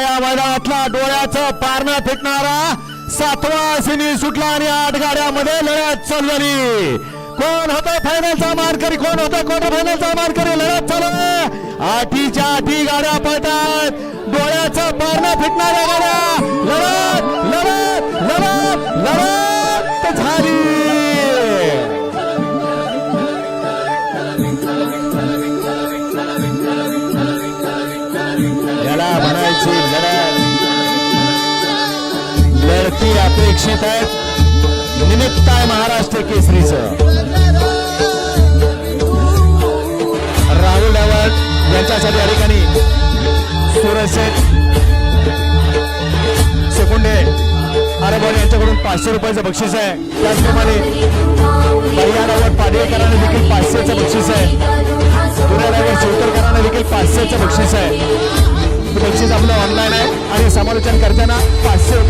या मैदानातला डोळ्याचं पारणं फिटणारा सातवा सिनी सुटला आणि आठ गाड्यामध्ये लढत चालू कोण होता फायनलचा मानकरी? कोण होता क्वार्टर फायनलचा मानकरी? लढत चालू आठीच्या आठी गाड्या पळतात. डोळ्याचं पारणं फिटणाऱ्या गाड्या. लढत लढत लढत लढत झाली. याला व्यक्ती अपेक्षित आहेत. निमित्त आहे महाराष्ट्र केसरीचं. राहुल डावट यांच्यासाठी या ठिकाणी सूरज शेठ सेकुंडे अरबन यांच्याकडून पाचशे रुपयाचं बक्षीस आहे. त्याचप्रमाणे भैया डावट पाडेकरांना देखील पाचशेचं बक्षीस आहे. पुण्याला शिवतरकरांना देखील पाचशेचं बक्षीस आहे. बक्षीस आपलं ऑनलाईन आहे आणि समालोचन करताना पाचशे रुपये